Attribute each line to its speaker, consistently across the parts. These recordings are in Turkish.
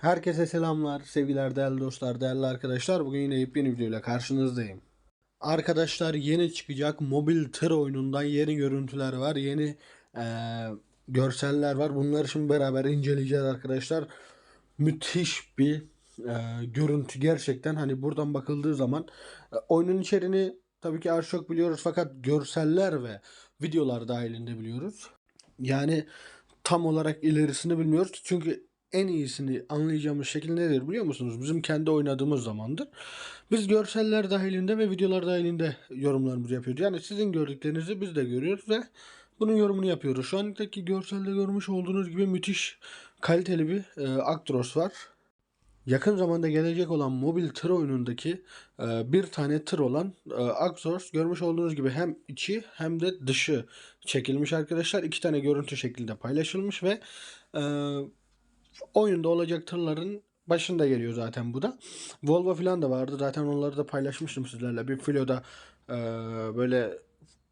Speaker 1: Herkese selamlar, sevgiler değerli dostlar, değerli arkadaşlar. Bugün yine yepyeni videoyla karşınızdayım. Arkadaşlar yeni çıkacak mobil tır oyunundan yeni görüntüler var, yeni eee, görseller var. Bunları şimdi beraber inceleyeceğiz arkadaşlar. Müthiş bir eee, görüntü gerçekten. Hani buradan bakıldığı zaman e, oyunun içeriğini tabii ki az çok biliyoruz fakat görseller ve videolar dahilinde biliyoruz. Yani tam olarak ilerisini bilmiyoruz. Çünkü en iyisini anlayacağımız şekil nedir biliyor musunuz? Bizim kendi oynadığımız zamandır. Biz görseller dahilinde ve videolar dahilinde yorumlarımızı yapıyoruz. Yani sizin gördüklerinizi biz de görüyoruz ve bunun yorumunu yapıyoruz. Şu andaki görselde görmüş olduğunuz gibi müthiş kaliteli bir e, Actros var. Yakın zamanda gelecek olan mobil tır oyunundaki e, bir tane tır olan e, Axos görmüş olduğunuz gibi hem içi hem de dışı çekilmiş arkadaşlar. İki tane görüntü şeklinde paylaşılmış ve e, oyunda olacak tırların başında geliyor zaten bu da. Volvo falan da vardı. Zaten onları da paylaşmıştım sizlerle. Bir filoda e, böyle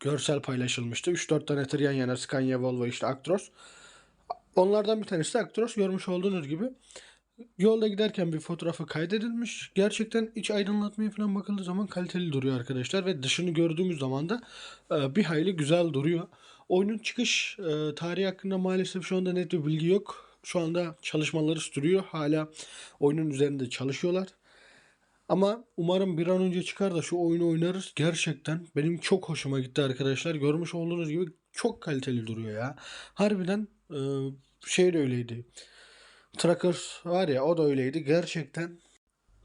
Speaker 1: görsel paylaşılmıştı. 3-4 tane tır yan yana Scania, Volvo işte Actros. Onlardan bir tanesi Actros görmüş olduğunuz gibi. Yolda giderken bir fotoğrafı kaydedilmiş. Gerçekten iç aydınlatmaya falan bakıldığı zaman kaliteli duruyor arkadaşlar ve dışını gördüğümüz zaman da e, bir hayli güzel duruyor. Oyunun çıkış e, tarihi hakkında maalesef şu anda net bir bilgi yok. Şu anda çalışmaları sürüyor. Hala oyunun üzerinde çalışıyorlar. Ama umarım bir an önce çıkar da şu oyunu oynarız. Gerçekten benim çok hoşuma gitti arkadaşlar. Görmüş olduğunuz gibi çok kaliteli duruyor ya. Harbiden e, şey de öyleydi. Tracker var ya o da öyleydi. Gerçekten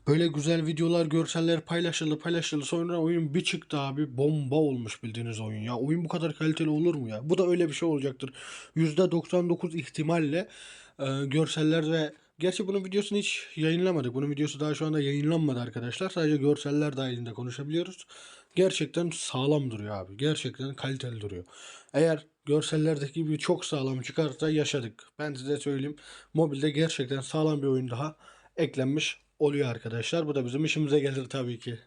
Speaker 1: böyle güzel videolar, görseller paylaşıldı paylaşıldı. Sonra oyun bir çıktı abi. Bomba olmuş bildiğiniz oyun ya. Oyun bu kadar kaliteli olur mu ya? Bu da öyle bir şey olacaktır. %99 ihtimalle e, görseller ve Gerçi bunun videosunu hiç yayınlamadık. Bunun videosu daha şu anda yayınlanmadı arkadaşlar. Sadece görseller dahilinde konuşabiliyoruz. Gerçekten sağlam duruyor abi. Gerçekten kaliteli duruyor. Eğer görsellerdeki gibi çok sağlam çıkarsa yaşadık. Ben size söyleyeyim. Mobilde gerçekten sağlam bir oyun daha eklenmiş oluyor arkadaşlar. Bu da bizim işimize gelir tabii ki.